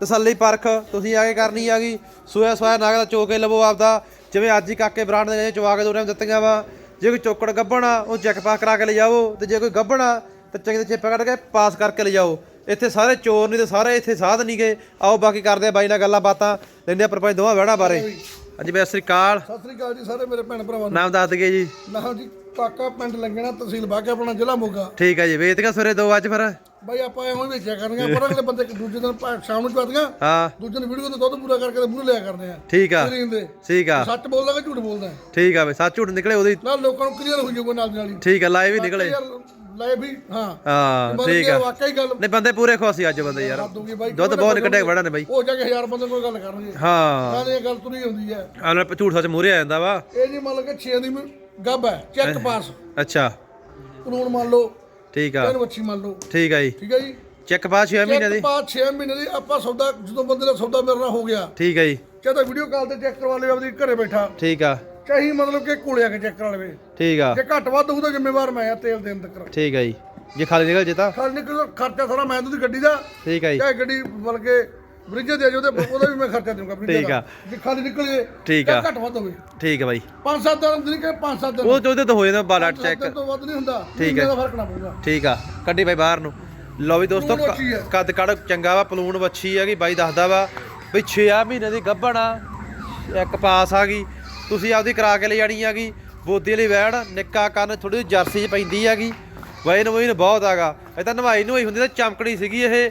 ਤਸੱਲੀ ਪਰਖ, ਤੁਸੀਂ ਆ ਕੇ ਕਰਨੀ ਹੈਗੀ ਸੋਇਆ ਸੋਇਆ ਨਾਗ ਦਾ ਚੋ ਕੇ ਲਵੋ ਆਪਦਾ। ਜਿਵੇਂ ਅੱਜ ਹੀ ਕਾਕੇ ਬ੍ਰਾਂਡ ਦੇ ਚਵਾ ਕੇ ਦੋ ਟਾਈਮ ਦਿੱਤੀਆਂ ਵਾ। ਜੇ ਕੋਈ ਚੋਕੜ ਗੱਬਣ ਆ, ਉਹ ਚੈੱਕ ਪਾਸ ਕਰਾ ਕੇ ਲੈ ਜਾਓ। ਤੇ ਜੇ ਕੋਈ ਗੱਬਣ ਆ, ਤੇ ਚੰਗੇ ਦੇ ਚੇਪਾ ਕੱਢ ਕੇ ਪਾਸ ਕਰਕੇ ਲੈ ਜਾਓ। ਇੱਥੇ ਸਾਰੇ ਚੋਰ ਨਹੀਂ ਤੇ ਸਾਰੇ ਇੱਥੇ ਸਾਧ ਨਹੀਂ ਗਏ ਆਓ ਬਾਕੀ ਕਰਦੇ ਆ ਬਾਈ ਨਾਲ ਗੱਲਾਂ ਬਾਤਾਂ। ਲੈਂਦੇ ਆ ਪਰਪੰਚ ਦੋਵਾਂ ਵਿਹੜਾ ਬਾਰੇ। ਬਈ ਸਤਿ ਸ੍ਰੀ ਅਕਾਲ। ਸਤਿ ਸ੍ਰੀ ਅਕਾਲ ਜੀ ਸਾਰੇ ਮੇਰੇ ਭੈਣ ਭਰਾਵਾਂ ਨੂੰ। ਨਾਮ ਦੱਸ ਦਈਏ ਜੀ। ਨਾਮ ਜੀ ਕਾਕਾ ਪਿੰਡ ਲੰਗਣਾ ਤਹਿਸੀਲ ਬਾਗਾ ਆਪਣਾ ਜ਼ਿਲ੍ਹਾ ਮੋਗਾ। ਠੀਕ ਹੈ ਜੀ ਵੇਤਗਾ ਸਵੇਰੇ ਦੋ ਅੱਜ ਫਿਰ? ਬਾਈ ਆਪਾਂ ਐਵੇਂ ਹੀ ਵੇਚਿਆ ਕਰਨੀਆਂ ਪਰ ਅਗਲੇ ਬੰਦੇ ਇੱਕ ਦੂਜੇ ਦਿਨ ਭਾ- ਸ਼ਾਮ ਨੂੰ ਚਵਾਦੀਆਂ ਹਾਂ। ਦੂਜੇ ਦਿਨ ਵੀਡੀਓ ਤੇ ਦੁੱਧ ਪੂਰਾ ਕਰਕੇ ਤੇ ਮੂਹਰੇ ਲਿਆ ਕਰਦੇ ਆ। ਠੀਕ ਆ। ਦੇ ਠੀਕ ਆ। ਸੱਚ ਬੋਲਦਾ ਕਿ ਝੂਠ ਬੋਲਦਾ? ਠੀਕ ਆ ਬਈ ਸੱਚ ਝੂਠ ਨਿਕਲੇ ਉਹਦੀ। ਨਾਲ ਲੋਕਾਂ ਨੂੰ ਕਲੀਅਰ ਹੋ ਜਾਊਗਾ ਨਾਲ ਦੀ ਨਾਲ ਹੀ। ਠੀਕ ਆ ਲਾਈਵ ਹੀ ਨਿਕਲੇ। ਯਾਰ ਲੈ ਵੀ ਹਾਂ। ਹਾਂ ਠੀਕ ਆ। ਵਾਕਈ ਗੱਲ ਨਹੀਂ ਬੰਦੇ ਪੂਰੇ ਖੁਸ਼ ਅੱਜ ਬੰਦੇ ਯਾਰ। ਦੁੱਧ ਬਹੁਤ ਨਿਕਟੇ ਬੜਾ ਨੇ ਬਾਈ। ਉਹ ਜਾ ਕੇ ਹਜ਼ਾਰ ਬੰਦੇ ਕੋਈ ਗੱਲ ਕਰਨਗੇ। ਹਾਂ। ਨਾਲ ਇਹ ਗੱਲ ਤੁਰੀ ਹੁੰਦੀ ਹੈ। ਆਹ ਨਾਲ ਝੂਠ ਸੱਚ ਮੂਰੇ ਆ ਜਾਂਦਾ ਵਾ। ਇਹ ਜੀ ਮੰਨ ਲਓ ਕਿ 6 ਦੀ ਗੱਬ ਹੈ ਚੈੱਕ ਪਾਸ। ਅੱਛਾ। ਕਾਨੂੰਨ ਮੰਨ ਲਓ ਠੀਕ ਆ। ਤਿੰਨ ਬੱਚੀ ਮੰਨ ਲਓ। ਠੀਕ ਆ ਜੀ। ਠੀਕ ਹੈ ਜੀ। ਚੈੱਕ ਪਾਸ 6 ਮਹੀਨੇ ਦੀ। ਚੈੱਕ ਪਾਸ 6 ਮਹੀਨੇ ਦੀ ਆਪਾਂ ਸੌਦਾ ਜਦੋਂ ਬੰਦੇ ਦਾ ਸੌਦਾ ਮੇਰੇ ਨਾਲ ਹੋ ਗਿਆ। ਠੀਕ ਆ ਜੀ। ਚਾਹੇ ਤਾਂ ਵੀਡੀਓ ਕਾਲ ਤੇ ਚੈੱਕ ਕਰਵਾ ਲਵੇ ਆਪਣੀ ਘਰੇ ਬੈਠਾ। ਠੀਕ ਆ। ਚਾਹੀ ਮਤਲਬ ਕਿ ਕੋਲੇ ਆ ਕੇ ਚੈੱਕ ਕਰਾ ਲਵੇ ਠੀਕ ਆ। ਜੇ ਘੱਟ ਵੱਧ ਹੋਊ ਤਾਂ ਜ਼ਿੰਮੇਵਾਰ ਮੈਂ ਆ ਤੇਲ ਦੇਣ ਤੱਕ। ਠੀਕ ਆ ਜੀ। ਜੇ ਖਾਲੀ ਨਿਕਲ ਜੇ ਤਾਂ। ਖਾਲੀ ਨਿਕਲ ਖਰਚਾ ਸਾਰਾ ਮੈਂ ਉਹਦੀ ਗੱਡੀ ਦਾ। ਠੀਕ ਆ ਜੀ। ਚਾਹੇ ਗੱਡੀ ਬਲਕਿ ਬ੍ਰਿਜ ਦੇ ਜੋ ਤੇ ਉਹਦਾ ਵੀ ਮੈਂ ਖਰਚਾ ਦੇਵਾਂਗਾ ਬ੍ਰਿਜ ਠੀਕ ਆ। ਜੇ ਖਾਲੀ ਨਿਕਲ ਜੇ ਠੀਕ ਆ। ਘੱਟ ਵੱਧ ਹੋਵੇ। ਠੀਕ ਆ ਬਾਈ। ਪੰਜ ਸੱਤ ਦਿਨ ਨਹੀਂ ਕਿ ਪੰਜ ਸੱਤ ਦਿਨ। ਉਹ ਉਹਦੇ ਤੋਂ ਹੋ ਜਾਂਦਾ ਬਾਲਾ ਚੈੱਕ ਤੋਂ ਵੱਧ ਨਹੀਂ ਹੁੰਦਾ। ਠੀਕ ਦਾ ਫ਼ਰਕ ਨਾ ਪਊਗਾ। ਠੀਕ ਆ। ਕੱਢੀ ਬਾਈ ਬਾਹਰ ਨੂੰ। ਲਓ ਵੀ ਦੋਸਤੋ। ਕੱਦ ਕੜ ਚੰਗਾ ਵਾ ਪਲੂਣ ਵੱਛੀ ਹੈਗੀ ਬਾਈ ਦੱਸਦਾ ਵਾ ਵੀ 6 ਮਹੀਨੇ ਦੀ ਗੱਭਣ ਆ। ਇੱਕ ਪਾਸ ਆ ਗਈ। ਤੁਸੀਂ ਆਪਦੀ ਕਰਾ ਕੇ ਲੈ ਜਾਣੀ ਹੈਗੀ। ਬੋਦੀ ਵਾਲੀ ਵੈੜ, ਨਿੱਕਾ ਕੰਨ ਥੋੜੀ ਜਰਸੀ 'ਚ ਪੈਂਦੀ ਹੈਗੀ। ਵੈਨ ਵੈਨ ਬਹੁਤ ਹੈਗਾ। ਇਹ ਤਾਂ ਨਵਾਈ ਨਵਾਈ ਹੁੰਦੀ ਤਾਂ ਚਮਕਣੀ ਸੀਗੀ ਇਹ।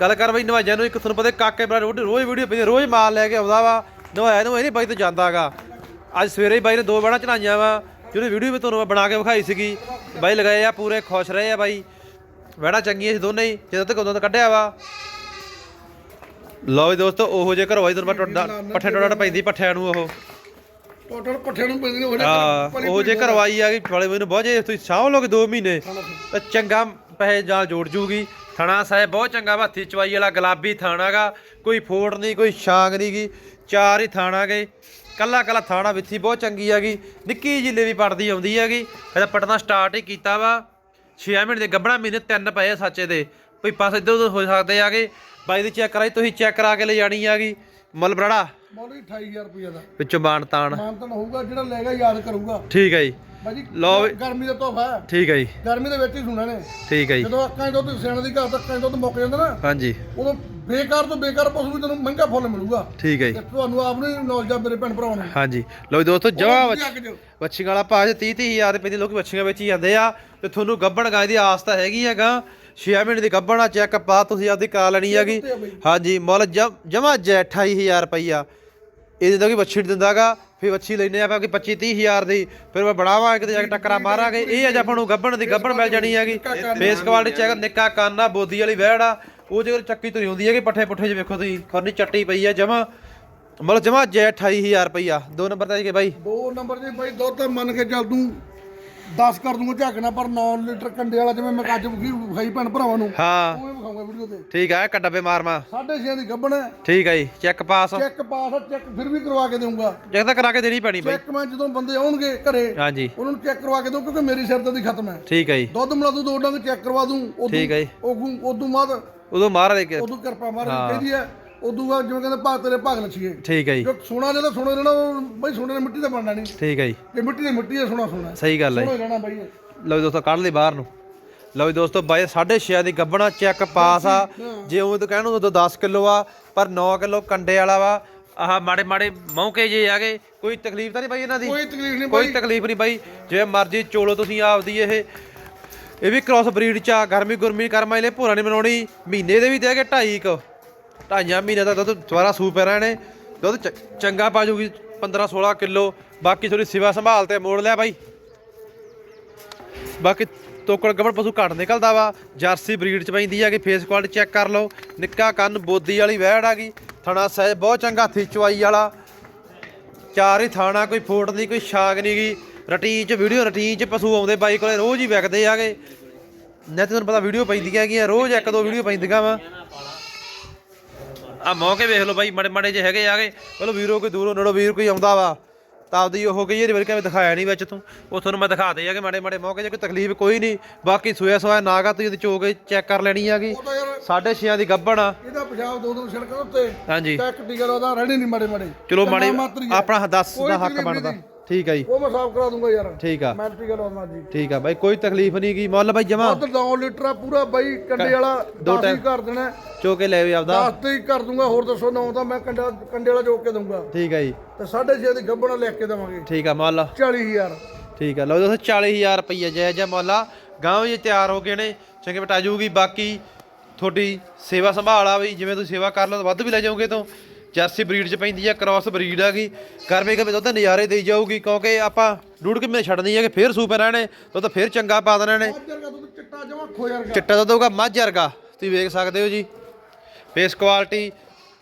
ਗੱਲ ਕਰ ਬਈ, ਨਵਾਈਆਂ ਨੂੰ ਇੱਕ ਤੁਹਾਨੂੰ ਪਤਾ ਕਾਕੇ ਬਰਾ ਰੋਜ਼ ਵੀਡੀਓ ਪੈਂਦੀ, ਰੋਜ਼ ਮਾਲ ਲੈ ਕੇ ਆਉਂਦਾ ਵਾ। ਨਵਾਇਆ ਨੂੰ ਇਹ ਨਹੀਂ ਬਾਈ ਤੋਂ ਜਾਂਦਾ ਹੈਗਾ। ਅੱਜ ਸਵੇਰੇ ਬਾਈ ਨੇ ਦੋ ਵੈੜਾਂ ਚੜਾਈਆਂ ਵਾ, ਜਿਹੜੀ ਵੀਡੀਓ ਵੀ ਤੁਹਾਨੂੰ ਬਣਾ ਕੇ ਵਿਖਾਈ ਸੀਗੀ। ਬਾਈ ਲਗਾਏ ਆ, ਪੂਰੇ ਖੁਸ਼ ਰਹੇ ਆ ਬਾਈ। ਵੈੜਾ ਚੰਗੀਆਂ ਸੀ ਦੋਨੇ ਹੀ, ਜਦੋਂ ਤੱਕ ਉਦੋਂ ਤੱਕ ਕੱਢਿਆ ਵਾ। ਲਓ ਜੀ ਦੋਸਤੋ, ਉਹੋ ਜੇ ਘਰੋਂ ਆਈ ਤੁਹਾਨੂੰ ਪੱਠੇ ਟੁੱਟਣ ਪੈਂਦੀ ਪੱਠਿਆਂ ਨੂੰ ਉਹ। ਟੋਟਲ ਪੱਠੇ ਨੂੰ ਪੈਂਦੇ ਨੇ ਉਹ ਹਾਂ ਉਹ ਜੇ ਘਰੋਂ ਆਈ ਆ ਗਈ ਫਲੇ ਮੈਨੂੰ ਬਹੁਤ ਜੇ ਤੁਸੀਂ ਸਾਂਭ ਲੋਗੇ 2 ਮਹੀਨੇ ਤਾਂ ਚੰਗਾ ਪੈਸੇ ਨਾਲ ਜੋੜ ਜੂਗੀ। ਥਣਾ ਸਾਹਿਬ ਬਹੁਤ ਚੰਗਾ ਹੱਥੀ ਚਵਾਈ ਵਾਲਾ ਗੁਲਾਬੀ ਥਾਣਾਗਾ ਕੋਈ ਫੋੜ ਨਹੀਂ ਕੋਈ ਛਾਂਗ ਨਹੀਂ ਗੀ ਚਾਰ ਹੀ ਥਾਣਾ ਗਏ ਕੱਲਾ ਕੱਲਾ ਥਾਣਾ ਵਿੱਥੀ ਬਹੁਤ ਚੰਗੀ ਹੈਗੀ ਨਿੱਕੀ ਜਿਹੀ ਵੀ ਪੜਦੀ ਆਉਂਦੀ ਹੈਗੀ ਇਹਦਾ ਪਟਨਾ ਸਟਾਰਟ ਹੀ ਕੀਤਾ ਵਾ। 6 ਮਹੀਨੇ ਦੇ ਗੱਬੜਾ ਮਹੀਨੇ ਤਿੰਨ ਪਏ ਸੱਚੇ ਦੇ ਕੋਈ ਪਾਸ ਇੱਧਰ ਉੱਧਰ ਹੋ ਸਕਦੇ ਆਗੇ ਬਾਈ ਦੀ ਚੈੱਕ ਕਰਾਈ ਤੁਸੀਂ ਚੈੱਕ ਕਰਾ ਕੇ ਲੈ ਜਾਣੀ ਹੈਗੀ ਮੁੱਲ ਬਰੜਾ ਮੌਲੀ 28000 ਰੁਪਏ ਦਾ। ਵਿੱਚੋਂ ਬਾਣ ਤਾਣ। ਮਾਨਤਨ ਹੋਊਗਾ ਜਿਹੜਾ ਲੈਗਾ ਯਾਦ ਕਰੂਗਾ। ਠੀਕ ਹੈ ਜੀ। ਬਾਜੀ ਲਓ ਵੀ- ਗਰਮੀ ਦਾ ਤੋਹਫਾ ਹੈ। ਠੀਕ ਹੈ ਜੀ। ਗਰਮੀ ਦੇ ਵਿੱਚ ਹੀ ਸੁਣਾ ਨੇ। ਠੀਕ ਹੈ ਜੀ। ਜਦੋਂ ਅੱਖਾਂ 'ਚ ਦੁੱਧ ਸਿਆਣ ਦੀ ਘਰ ਅੱਖਾਂ 'ਚ ਦੁੱਧ ਮੁੱਕ ਜਾਂਦਾ ਨਾ ਹਾਂਜੀ। ਉਦੋਂ ਬੇਕਾਰ ਤੋਂ ਬੇਕਾਰ ਪਸ਼ੂ ਵੀ ਤੈਨੂੰ ਮਹਿੰਗਾ ਫੁੱਲ ਮਿਲੂਗਾ। ਠੀਕ ਹੈ ਜੀ। ਤੇ ਤੁਹਾਨੂੰ ਆਪ ਨੂੰ ਨੌਲੇਜ ਆ ਮੇਰੇ ਭੈਣ ਭਰਾਵਾਂ ਨੂੰ। ਹਾਂਜੀ। ਲਓ ਜੀ ਦੋਸਤੋ ਜਵਾ ਉਹ ਵੀ ਅੱਗ 'ਚ। ਵੱਛੀਆਂ ਵਾਲਾ ਭਾਅ 30 30 ਹਜ਼ਾਰ ਰੁਪਏ ਦੀ ਲੋਕੀ ਵੱਛੀਆਂ ਵੇਚੀ ਜਾਂਦੇ ਆ ਤੇ ਤੁਹਾਨੂੰ ਗੱਬਣ ਗਾਂ ਦੀ ਆਸ ਤਾਂ ਹੈਗੀ ਹੈਗਾ 6 ਮਹੀਨੇ ਦੀ ਗੱਬਣ ਆ ਚੈੱਕ ਪਾ ਤੁਸੀਂ ਆਪਦੀ ਕਰਾ ਲੈਣੀ ਹੈਗੀ। ਹਾਂਜੀ ਮੁੱਲ ਜਮਾ ਜੈ 28000 ਰੁਪਈਆ। ਇਹਦੇ ਤੋਂ ਕੀ ਵੱਛੀ ਦਿੰਦਾਗਾ, ਫਿਰ ਵੱਛੀ ਲੈਨੇ ਆਪਾਂ ਕਿ 25 30 ਦੀ, ਫਿਰ ਮੈਂ ਬਣਾਵਾਂਗੇ ਕਿਤੇ ਜਾ ਕੇ ਟੱਕਰਾ ਮਾਰਾਂਗੇ। ਇਹ ਅੱਜ ਆਪਾਂ ਨੂੰ ਗੱਬਣ ਦੀ ਗੱਬਣ ਮਿਲ ਜਾਣੀ ਹੈਗੀ। ਫੇਸ ਕੁਆਲਿਟੀ ਚੈੱਕ ਨਿੱਕਾ ਕੰਨ ਆ ਬੋਦੀ ਵਾਲੀ ਵਹਿੜ ਆ। ਉਹ ਜੇ ਚੱਕੀ ਤੁਰੀ ਹੁੰਦੀ ਹੈਗੀ, ਪੱਠੇ ਪੁੱਠੇ 'ਚ ਵੇਖੋ ਤੁਸੀਂ, ਖਰਨੀ ਚੱਟੀ ਪਈ ਆ, ਜਮਾ। ਮਤਲਬ ਜਮਾ ਜੈ 28000 ਰੁਪਈਆ। ਦੋ ਨੰਬਰ ਤੇ ਜੀ ਬਾਈ। ਦੋ ਨੰਬਰ ਜੀ ਬਾਈ, ਦੁੱਧ ਮੰਨ ਕੇ ਚੱਲ ਤੂੰ 10 ਕਰ ਦੂੰਗਾ ਝਾਕਣਾ ਪਰ 9 ਲੀਟਰ ਕੰਡੇ ਵਾਲਾ ਜਿਵੇਂ ਮੈਂ ਕੱਜ ਵਿਖਾਈ ਭੈਣ ਭਰਾਵਾਂ ਨੂੰ ਹਾਂ। ਉਵੇਂ ਵਿਖਾਉਂਗਾ ਵੀਡੀਓ ਤੇ। ਠੀਕ ਆ ਇੱਕ ਡੱਬੇ ਮਾਰ ਮਾ ਸਾਢੇ ਛੇ ਦੀ ਗੱਬਣ ਹੈ। ਠੀਕ ਆ ਜੀ ਚੈੱਕ ਪਾਸ ਚੈੱਕ ਪਾਸ ਆ ਚੈੱਕ ਫਿਰ ਵੀ ਕਰਵਾ ਕੇ ਦੇਊਂਗਾ। ਚੈੱਕ ਤਾਂ ਕਰਾ ਕੇ ਦੇਣੀ ਪੈਣੀ ਬਾਈ। ਚੈੱਕ ਮੈਂ ਜਦੋਂ ਬੰਦੇ ਆਉਣਗੇ ਘਰੇ ਹਾਂਜੀ। ਉਹਨਾਂ ਨੂੰ ਚੈੱਕ ਕਰਵਾ ਕੇ ਦਊਂ ਕਿਉਂਕਿ ਮੇਰੀ ਸਿਰਦਰਦੀ ਖਤਮ ਹੈ। ਠੀਕ ਆ ਜੀ। ਦੁੱਧ ਮਿਲਾ ਦੂੰ ਦੋ ਡੰਗ ਚੈੱਕ ਕਰਵਾ ਦੂੰ ਉਦੋਂ ਠੀਕ ਹੈ ਜੀ। ਉਦੋਂ ਉਦੋਂ ਬਾਅਦ ਉਦੋਂ ਮਾਰ ਦੇ ਕੇ। ਉਦੋਂ ਕਿਰਪਾ ਮਾਰ ਕਹਿੰਦੀ ਹੈ ਉਦੋਂ ਬਾਅਦ ਜਿਵੇਂ ਕਹਿੰਦੇ ਭਾਗ ਤੇਰੇ ਭਾਗ ਲੱਛੀਏ। ਠੀਕ ਆ ਜੀ। ਜੋ ਸੋਨਾ ਜਿਹੜਾ ਸੋਨਾ ਰਹਿਣਾ ਉਹ ਬਈ ਸੋਨੇ ਨੇ ਮਿੱਟੀ ਦਾ ਬਣਨਾ ਨਹੀਂ। ਠੀਕ ਆ ਜੀ। ਤੇ ਮਿੱਟੀ ਦੀ ਮਿੱਟੀ ਹੈ ਸੋਨਾ ਸੋਨਾ ਸਹੀ ਗੱਲ ਹੈ ਸੋਨਾ ਹੀ ਰਹਿਣਾ ਬਈ ਇਹ। ਲਓ ਜੀ ਦੋਸਤੋ ਕੱਢ ਲਈ ਬਾਹਰ ਨੂੰ। ਲਓ ਜੀ ਦੋਸਤੋ ਬਾਈ 6.5 ਦੀ ਗੱਬਣਾ ਚੈੱਕ ਪਾਸ ਆ। ਜੇ ਉਹ ਤਾਂ ਕਹਿਣ ਉਦੋਂ 10 ਕਿਲੋ ਆ ਪਰ 9 ਕਿਲੋ ਕੰਡੇ ਵਾਲਾ ਵਾ। ਆਹ ਮਾੜੇ ਮਾੜੇ ਮੌਕੇ ਜੇ ਆਗੇ ਕੋਈ ਤਕਲੀਫ ਤਾਂ ਨਹੀਂ ਬਾਈ ਇਹਨਾਂ ਦੀ? ਕੋਈ ਤਕਲੀਫ ਨਹੀਂ ਕੋਈ ਤਕਲੀਫ ਨਹੀਂ ਬਾਈ। ਜੇ ਮਰਜ਼ੀ ਚੋਲੋ ਤੁਸੀਂ ਆਪਦੀ ਇਹ। ਇਹ ਵੀ ਕ੍ਰਾਸ ਬਰੀਡ ਚ ਆ ਗਰਮੀ ਗੁਰਮੀ ਕਰਮਾਂ ਲਈ ਭੋਰਾ ਨਹੀਂ ਬਣਾਉਣੀ ਮਹੀਨੇ ਦੇ ਵੀ ਹੈਗੇ ਢਾਈ ਕੁ। ਢਾਈਆਂ ਮਹੀਨੇ ਦਾ ਦੁੱਧ ਦੁਬਾਰਾ ਸੂ ਪੈ ਰਹੇ ਨੇ। ਦੁੱਧ ਚ- ਚੰਗਾ ਪਾ ਜੂਗੀ 15 16 ਕਿਲੋ। ਬਾਕੀ ਥੋੜੀ ਸਿਵਾ ਸੰਭਾਲ ਤੇ ਮੋੜ ਲਿਆ ਬਾਈ। ਬਾਕੀ ਤੋਕੜ ਗਬੜ ਪਸ਼ੂ ਘੱਟ ਨਿਕਲਦਾ ਵਾ। ਜਰਸੀ ਬਰੀਡ ਚ ਪੈਂਦੀ ਆ ਕਿ ਫੇਸ ਕੁਆਲਿਟੀ ਚੈੱਕ ਕਰ ਲਓ। ਨਿੱਕਾ ਕੰਨ ਬੋਦੀ ਵਾਲੀ ਵਹਿੜ ਆ ਗਈ। ਥਣਾ ਸਹਿ ਬਹੁਤ ਚੰਗਾ, ਹੱਥੀ ਚਵਾਈ ਵਾਲਾ। ਚਾਰ ਹੀ ਥਾਣਾ, ਕੋਈ ਫੋਟ ਨਹੀਂ, ਕੋਈ ਛਾਗ ਨਹੀਂ ਗੀ। ਰਟੀਨ ਚ ਵੀਡੀਓ, ਰਟੀਨ ਚ ਪਸ਼ੂ ਆਉਂਦੇ ਬਾਈ ਕੋਲੇ, ਰੋਜ਼ ਹੀ ਵਿਕਦੇ ਆਗੇ। ਨਹੀਂ ਤੁਹਾਨੂੰ ਪਤਾ ਵੀਡੀਓ ਪੈਂਦੀਆਂ ਹੈਗੀਆਂ, ਰੋਜ਼ ਇੱਕ ਦੋ ਵੀਡੀਓ ਪੈਂਦੀਆਂ ਵਾ। ਆ ਮੌਕੇ ਵੇਖ ਲਓ ਬਾਈ ਮੜੇ ਮੜੇ ਜੇ ਹੈਗੇ ਆਗੇ ਚਲੋ ਵੀਰੋ ਕੋਈ ਦੂਰੋਂ ਨੇੜੋਂ ਵੀਰ ਕੋਈ ਆਉਂਦਾ ਵਾ ਤਾਂ ਆਪਦੀ ਉਹ ਕਈ ਵਾਰੀ ਕਿਵੇਂ ਦਿਖਾਇਆ ਨਹੀਂ ਵਿੱਚ ਤੂੰ। ਉਹ ਤੁਹਾਨੂੰ ਮੈਂ ਦਿਖਾ ਦੇ ਆਗੇ ਮਾੜੇ ਮਾੜੇ ਮੌਕੇ ਜੇ ਕੋਈ ਤਕਲੀਫ ਕੋਈ ਨਹੀਂ। ਬਾਕੀ ਸੋਇਆ ਸੋਇਆ ਨਾਗਾ ਤੁਸੀਂ ਇਹਦੀ ਚੋ ਕੇ ਚੈੱਕ ਕਰ ਲੈਣੀ ਸਾਢੇ ਛੇਆਂ ਦੀ ਗੱਬਣ ਆ। ਇਹਦਾ ਪੰਜਾਬ ਦੋ ਦੋ ਸੜਕਾਂ ਉੱਤੇ। ਹਾਂਜੀ। ਟੈਕ ਟਿਕਰ ਉਹਦਾ ਰਹਿਣੀ ਨਹੀਂ ਮਾੜੇ ਮਾੜੇ। ਚਲੋ ਮਾੜੀ। ਆਪਣਾ 10 ਕੋਈ ਦਾ ਹੱਕ ਬਣਦਾ। ਠੀਕ ਆ ਜੀ। ਉਹ ਮੈਂ ਸਾਫ਼ ਕਰਾ ਦੂੰਗਾ ਯਾਰ। ਠੀਕ ਆ। ਮੈਂ ਟਿਕਰ ਆਉਣਾ ਜੀ। ਠੀਕ ਆ ਬਾਈ ਕੋਈ ਤਕਲੀਫ ਨਹੀਂ ਕੀ ਮੁੱਲ ਬਾਈ ਜਮਾ। ਦੁੱਧ 9 ਲੀਟਰ ਆ ਪੂਰਾ ਬਾਈ ਕੰਡੇ ਵਾਲਾ ਦੋ 10 ਹੀ ਕਰ ਦੇਣਾ। ਚੋ ਕੇ ਲੈ ਵੀ ਆਪਦਾ। 10 ਤੇ ਹੀ ਕਰ ਦੂੰਗਾ ਹੋਰ ਦੱਸੋ ਨਾ ਤਾਂ ਮੈਂ ਕੰਡਾ ਕੰਡੇ ਵਾਲਾ ਜੋਕ ਕੇ ਦਊਂਗਾ। ਠੀਕ ਆ ਜੀ। ਤੇ 6.5 ਦੀ ਗੱਬਣਾ ਲੈ ਕੇ ਦੇਵਾਂਗੇ। ਠੀਕ ਆ ਮੁੱਲ। 40000 ਠੀਕ ਆ ਲਓ ਦੋਸਤੋ 40000 ਰੁਪਈਆ ਜੈ ਜੈ ਮੁੱਲ ਗਾਂ ਵੀ ਤਿਆਰ ਹੋ ਗਏ ਨੇ। ਚੰਗੇ ਬਟਾ ਜੂਗੀ ਬਾਕੀ। ਤੁਹਾਡੀ ਸੇਵਾ ਸੰਭਾਲ ਆ ਵੀ ਜਿਵੇਂ ਤੁਸੀਂ ਸੇਵਾ ਕਰ ਲਓ ਵੱਧ ਵੀ ਲੈ ਜਾਓਗੇ ਤੋਂ। ਜਰਸੀ ਬਰੀਡ ਚ ਪੈਂਦੀ ਆ ਕ੍ਰਾਸ ਬਰੀਡ ਆ ਗਈ। ਗਰਮੇ ਗਰਮੇ ਦੁੱਧ ਨਜ਼ਾਰੇ ਦੇਈ ਜਾਊਗੀ ਕਿਉਂਕਿ ਆਪਾਂ ਡੂੜ ਕੇ ਮਹੀਨੇ ਛੱਡਣੀ ਹੈ ਕਿ ਫੇਰ ਸੂਪ ਰਹਿਣੇ ਦੁੱਧ ਫੇਰ ਚੰਗਾ ਪਾ ਦੇਣੇ ਨੇ ਚਿੱਟਾ ਜਮਾ ਚਿੱਟਾ ਦੁੱਧ ਹੋਊਗਾ ਮੱਝ ਵਰਗਾ। ਤੁਸੀਂ ਵੇਖ ਸਕਦੇ ਹੋ ਜੀ। ਫੇਸ ਕੁਆਲਿਟੀ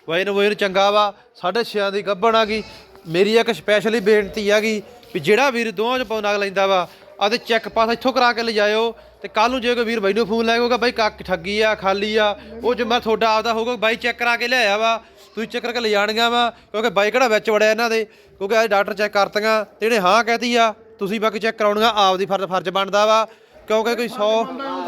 ਵਜਨ ਵਜਨ ਚੰਗਾ ਵਾ। ਸਾਢੇ ਛਿਆਂ ਦੀ ਗੱਭਣ ਆ ਗਈ। ਮੇਰੀ ਇੱਕ ਸਪੈਸ਼ਲੀ ਬੇਨਤੀ ਹੈਗੀ ਵੀ ਜਿਹੜਾ ਵੀਰ ਦੋਵਾਂ ਚ ਪੌਨਾਗ ਲੈਂਦਾ ਵਾ ਆਦੇ ਚੈੱਕ ਪਾਸ ਇੱਥੋਂ ਕਰਾ ਕੇ ਲਿਜਾਇਓ ਤੇ ਕੱਲ ਨੂੰ ਜੇ ਕੋਈ ਵੀਰ ਬਾਈ ਨੂੰ ਫੋਨ ਲਾਏਗਾ ਬਾਈ ਕੱਕ ਠੱਗੀ ਆ ਖਾਲੀ ਆ। ਉਹ ਜਿੰਮਾ ਤੁਹਾਡਾ ਆਪਦਾ ਹੋਊਗਾ ਬਾਈ ਚੈੱਕ ਕਰਾ ਕੇ ਲਿਆਇਆ ਵਾ। ਤੁਸੀਂ ਚੈੱਕ ਕਰਕੇ ਲਿਜਾਣੀਆਂ ਵਾ ਕਿਉਂਕਿ ਬਾਈ ਕਿਹੜਾ ਵਿੱਚ ਵੜਿਆ ਇਹਨਾਂ ਦੇ ਕਿਉਂਕਿ ਅੱਜ ਡਾਕਟਰ ਚੈੱਕ ਕਰਤੀਆਂ ਤੇ ਇਹਨੇ ਹਾਂ ਕਹਿਤੀ ਆ ਤੁਸੀਂ ਬਾਕੀ ਚੈੱਕ ਕਰਾਉਣੀਆਂ ਆਪਦੀ ਫਰਜ਼ ਫਰਜ਼ ਬਣਦਾ ਵਾ ਕਿਉਂਕਿ ਕੋਈ 100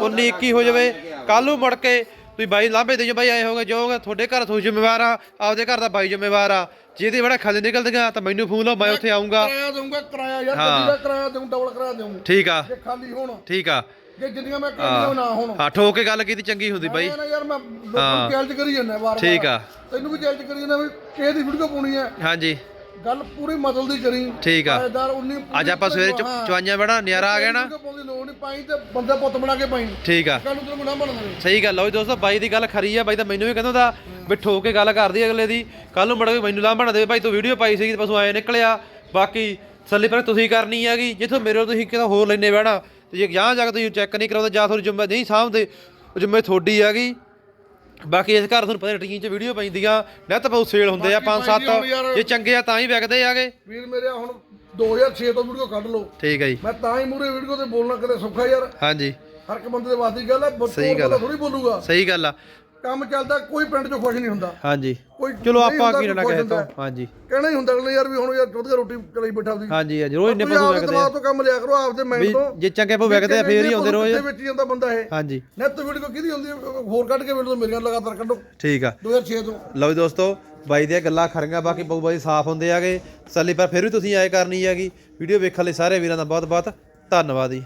19 21 ਹੋ ਜਾਵੇ ਕੱਲ ਨੂੰ ਮੁੜ ਕੇ ਤੁਸੀਂ ਬਾਈ ਲਾਂਭੇ ਦੇ ਜੋ ਬਾਈ ਆਏ ਹੋਗੇ ਜਾਓਗੇ ਤੁਹਾਡੇ ਘਰ ਤੁਸੀਂ ਜ਼ਿੰਮੇਵਾਰ ਆ ਆਪਦੇ ਘਰ ਦਾ ਬਾਈ ਜ਼ਿੰਮੇਵਾਰ ਆ ਜੇ ਤੇ ਬੜਾ ਖੱਲ ਨਿਕਲਦੀਆਂ ਤਾਂ ਮੈਨੂੰ ਫੋਨ ਲਾਓ ਮੈਂ ਉੱਥੇ ਆਉਂਗਾ ਕਿਰਾਇਆ ਦਊਂਗਾ ਕਿਰਾਇਆ ਯਾਰ ਗੱਡੀ ਦਾ ਕਿਰਾਇਆ ਦਊਂ ਡਬਲ ਕਿਰਾਇਆ ਦਊਂ। ਠੀਕ ਆ। ਜੇ ਖਾਲੀ ਹੋਣ। ਠੀਕ ਆ। ਜੇ ਜਿੰਨੀਆਂ ਮੈਂ ਕਹਿੰਦਾ ਨਾ ਹੋਣ। ਹਾਂ ਠੋਕ ਕੇ ਗੱਲ ਕੀਤੀ ਚੰਗੀ ਹੁੰਦੀ ਬਾਈ। ਨਾ ਯਾਰ ਮੈਂ ਲੋਕਾਂ ਨੂੰ ਚੈਲੰਜ ਕਰੀ ਜਾਂਦਾ ਵਾਰ ਠੀਕ ਆ। ਤੈਨੂੰ ਵੀ ਚੈਲੰਜ ਕਰੀ ਜਾਂਦਾ ਵੀ ਕਿਹ ਦੀ ਵੀਡੀਓ ਪਾਉਣੀ ਹੈ। ਹਾਂਜੀ। ਗੱਲ ਪੂਰੀ ਮਤਲਬ ਦੀ ਕਰੀ। ਠੀਕ ਆ। ਕਿਰਾਏਦਾਰ 19 ਅੱਜ ਆਪਾਂ ਸਵੇਰੇ ਚਵਾਈਆਂ ਬੜਾ ਨਿਆਰਾ ਆ ਗਿਆ ਨਾ। ਵੀਡੀਓ ਪਾਉਣ ਦੀ ਲੋੜ ਨਹੀਂ ਪਾਈ ਤੇ ਬੰਦਾ ਪੁੱਤ ਬਣਾ ਕੇ ਪਾਈ। ਠੀਕ ਆ। ਕੱਲ ਨੂੰ ਤੈਨੂੰ ਬਣਾ ਬਣਨਾ ਸਹੀ ਗੱਲ ਆ ਦੋਸਤੋ ਬਾਈ ਦੀ ਗੱਲ ਖਰੀ ਆ। ਬਾਈ ਤਾਂ ਮੈਨੂੰ ਵੀ ਕਹਿੰਦਾ ਦਾ ਵੀ ਠੋਕ ਕੇ ਗੱਲ ਕਰਦੀ ਅਗਲੇ ਦੀ। ਕੱਲ ਨੂੰ ਮੜ ਕੇ ਮੈਨੂੰ ਲਾਂ ਬਣਾ ਦੇ ਭਾਈ ਤੂੰ ਵੀਡੀਓ ਪਾਈ ਸੀਗੀ ਤੇ ਪਸ਼ੂ ਆਏ ਨਿਕਲਿਆ। ਬਾਕੀ ਸੱਲੀ ਪਰ ਤੁਸੀਂ ਕਰਨੀ ਹੈਗੀ। ਜਿੱਥੋਂ ਮੇਰੇ ਤੋਂ ਤੁਸੀਂ ਕਿਤੇ ਹੋਰ ਲੈਣੇ ਬਹਿਣਾ। ਤੇ ਜੇ ਜਾਂ ਜਾ ਕੇ ਤੁਸੀਂ ਚੈੱਕ ਨਹੀਂ ਕਰਾਉਂਦੇ ਜਾਂ ਤੁਹਾਨੂੰ ਜੁੰਮੇ ਨਹੀਂ ਸਾਂਭਦੇ ਉਹ ਜੁੰਮੇ ਤੁਹਾਡੀ ਹੈਗੀ। ਬਾਕੀ ਇਸ ਘਰ ਤੁਹਾਨੂੰ ਪਤਾ ਰਟੀਨ 'ਚ ਵੀਡੀਓ ਪੈਂਦੀਆਂ ਨਿੱਤ ਬਹੁਤ ਸੇਲ ਹੁੰਦੇ ਆ ਪੰਜ ਸੱਤ ਜੀ ਚੰਗੇ ਆ ਤਾਂ ਹੀ ਵਿਕਦੇ ਆਗੇ ਵੀਰ ਮੇਰੇ ਹੁਣ 2006 ਤੋਂ ਵੀਡੀਓ ਕੱਢ ਲਓ। ਠੀਕ ਹੈ ਜੀ। ਮੈਂ ਤਾਂ ਹੀ ਮੂਰੇ ਵੀਡੀਓ ਤੇ ਬੋਲਣਾ ਕਦੇ ਸੌਖਾ ਯਾਰ। ਹਾਂਜੀ। ਹਰ ਇੱਕ ਬੰਦੇ ਦੇ ਵਾਸਤੇ ਗੱਲ ਹੈ ਸਹੀ ਗੱਲ। ਥੋੜੀ ਬੋਲੂਗਾ। ਸਹੀ ਗੱਲ ਆ। ਕੰਮ ਚੱਲਦਾ ਕੋਈ ਪਿੰਡ 'ਚ ਖੁਸ਼ ਨਹੀਂ ਹੁੰਦਾ। ਹਾਂਜੀ। ਕੋਈ ਚਲੋ ਨਹੀਂ ਆਪਾਂ ਹੁੰਦਾ, ਕੀ ਲੈਣਾ ਕੋਈ ਕਿਸੇ ਤੋਂ ਹੁੰਦਾ। ਹਾਂਜੀ। ਕਹਿਣਾ ਹੀ ਹੁੰਦਾ ਅਗਲੇ ਯਾਰ ਵੀ ਹੁਣ ਯਾਰ ਦੁੱਧ ਦੀ ਰੋਟੀ ਚਲਾਈ ਬੈਠਾ ਉਹਦੀ ਹਾਂਜੀ ਹਾਂਜੀ ਰੋਜ਼ ਇੰਨੇ ਤੁਸੀਂ ਪਸ਼ੂ ਆਪਦੇ ਵਿਕਦੇ ਆ। ਦਿਮਾਗ ਤੋਂ ਕੰਮ ਲਿਆ ਕਰੋ ਆਪਦੇ ਮਾਈਂਡ ਵੀ ਤੋਂ। ਜੇ ਚੰਗੇ ਪਸ਼ੂ ਵਿਕਦੇ ਆ ਫੇਰ ਹੀ ਆਉਂਦੇ ਰੋਜ਼। ਵਿੱਚ ਹੀ ਜਾਂਦਾ ਬੰਦਾ ਇਹ? ਹਾਂਜੀ। ਨੈਟ ਵੀਡੀਓ ਕਿਹਦੀ ਹੁੰਦੀ ਹੈ? ਹੋਰ ਕੱਢ ਕੇ ਵੀਡੀਓ ਮੇਰੀਆਂ ਲਗਾਤਾਰ ਕੱਢੋ। ਠੀਕ ਆ। 2006 ਤੋਂ। ਲਓ ਜੀ ਦੋਸਤੋ ਬਾਈ ਦੀਆਂ ਗੱਲਾਂ ਖਰੀਆਂ ਬਾਕੀ ਬਹੁਤ ਬਾਈ ਸਾਫ਼ ਹੁੰਦੇ ਆਗੇ। ਤਸੱਲੀ ਪਰ ਫਿਰ ਵੀ ਤੁਸੀਂ ਆਏ ਕਰਨੀ ਹੈਗੀ। ਵੀਡੀਓ ਵੇਖਣ ਲਈ ਸਾਰੇ ਵੀਰਾਂ ਦਾ ਬਹੁਤ ਬਹੁਤ ਧੰਨਵਾਦ ਜੀ।